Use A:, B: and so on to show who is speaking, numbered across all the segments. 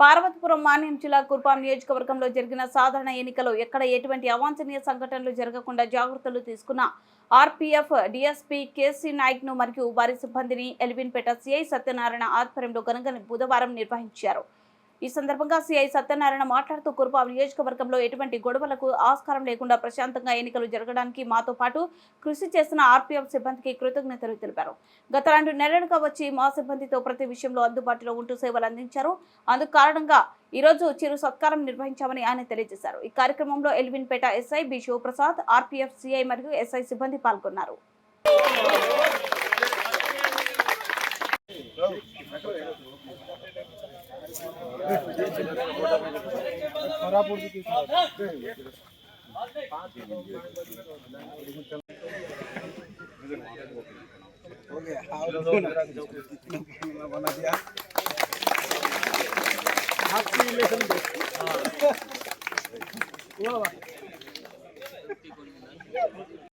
A: పాణ్యం జిల్లా కుర్పాం నియోజకవర్గంలో జరిగిన సాధారణ ఎన్నికలో ఎక్కడ ఎటువంటి అవాంఛనీయ సంఘటనలు జరగకుండా జాగ్రత్తలు తీసుకున్న ఆర్పీఎఫ్ డిఎస్పీ కేసీ నాయక్ను మరియు వారి సిబ్బందిని ఎలివిన్పేట సిఐ సత్యనారాయణ ఆధ్వర్యంలో ఘనంగా బుధవారం నిర్వహించారు. ఈ సందర్భంగా సిఐ సత్యనారాయణ మాట్లాడుతూ కురుపాం నియోజకవర్గంలో ఎటువంటి గొడవలకు ఆస్కారం లేకుండా ప్రశాంతంగా ఎన్నికలు జరగడానికి మాతో పాటు కృషి చేసిన ఆర్పీఎఫ్ సిబ్బందికి కృతజ్ఞతలు తెలిపారు. గత రెండు నెలలుగా వచ్చి మా సిబ్బందితో ప్రతి విషయంలో అందుబాటులో ఉంటూ సేవలు అందించారు. అందుకు కారణంగా ఈరోజు చిరు సత్కారం నిర్వహించామని ఆయన తెలియజేశారు. ఈ కార్యక్రమంలో Elvinpet SI B Shivaprasad RPF CI మరియు ఎస్ఐ సిబ్బంది పాల్గొన్నారు.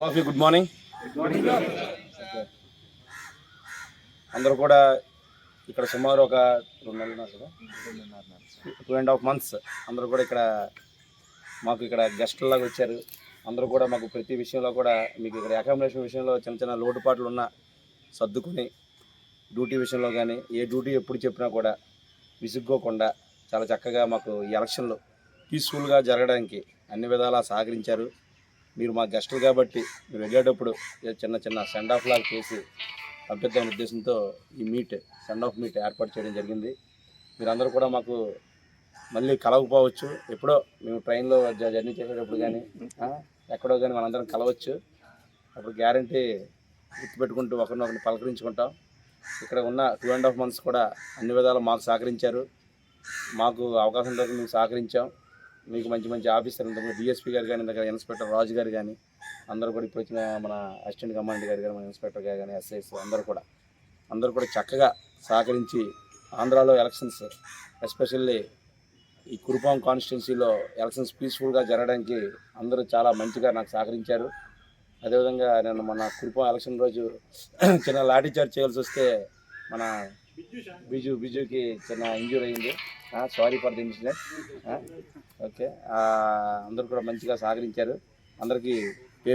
B: కాఫీ గుడ్ మార్నింగ్ అందరూ కూడా ఇక్కడ సుమారు ఒక రెండు నెలలు కదా? టూ అండ్ హాఫ్ మంత్స్ అందరూ కూడా ఇక్కడ మాకు ఇక్కడ గెస్టుల్లాగా వచ్చారు. అందరూ కూడా మాకు ప్రతి విషయంలో కూడా మీకు ఇక్కడ అకామిడేషన్ విషయంలో చిన్న చిన్న లోటుపాట్లు ఉన్న సర్దుకుని డ్యూటీ విషయంలో కానీ ఏ డ్యూటీ ఎప్పుడు చెప్పినా కూడా విసుక్కోకుండా చాలా చక్కగా మాకు ఈ ఎలక్షన్లు పీస్ఫుల్గా జరగడానికి అన్ని విధాలా సహకరించారు. మీరు మా గెస్టులు కాబట్టి మీరు వెళ్ళేటప్పుడు చిన్న చిన్న సెండ్ ఆఫ్ లాగా చేసి పంపిద్దామనే ఉద్దేశంతో ఈ మీట్ సెండ్ ఆఫ్ మీట్ ఏర్పాటు చేయడం జరిగింది. మీరందరూ కూడా మాకు మళ్ళీ కలవకపోవచ్చు. ఎప్పుడో మేము ట్రైన్లో జర్నీ చేసేటప్పుడు కానీ ఎక్కడో కానీ మనందరం కలవచ్చు. అప్పుడు గ్యారంటీ గుర్తుపెట్టుకుంటూ ఒకరినొకరిని పలకరించుకుంటాం. ఇక్కడ ఉన్న టూ అండ్ హాఫ్ మంత్స్ కూడా అన్ని విధాలు మాకు సహకరించారు. మాకు అవకాశం దొరికి మేము సహకరించాం. మీకు మంచి మంచి ఆఫీసర్ ఉంటారు. డిఎస్పీ గారు కానీ దగ్గర ఇన్స్పెక్టర్ రాజు గారు కానీ అందరూ కూడా ఇప్పుడు వచ్చిన మన అసిస్టెంట్ కమాండర్ గారు కానీ మన ఇన్స్పెక్టర్ గారు కానీ ఎస్ఐస్ అందరూ కూడా అందరూ కూడా చక్కగా సహకరించి ఆంధ్రాలో ఎలక్షన్స్ ఎస్పెషల్లీ ఈ కురుపాం కాన్స్టిట్యున్సీలో ఎలక్షన్స్ పీస్ఫుల్గా జరగడానికి అందరూ చాలా మంచిగా నాకు సహకరించారు. అదేవిధంగా నేను మన కురుపాం ఎలక్షన్ రోజు చిన్న లాఠీ చార్జ్ చేయాల్సి వస్తే మన బిజు బిజుకి చిన్న ఇంజూర్ అయింది. Sorry for the incident. Okay. అందరూ కూడా మంచిగా సహకరించారు. అందరికీ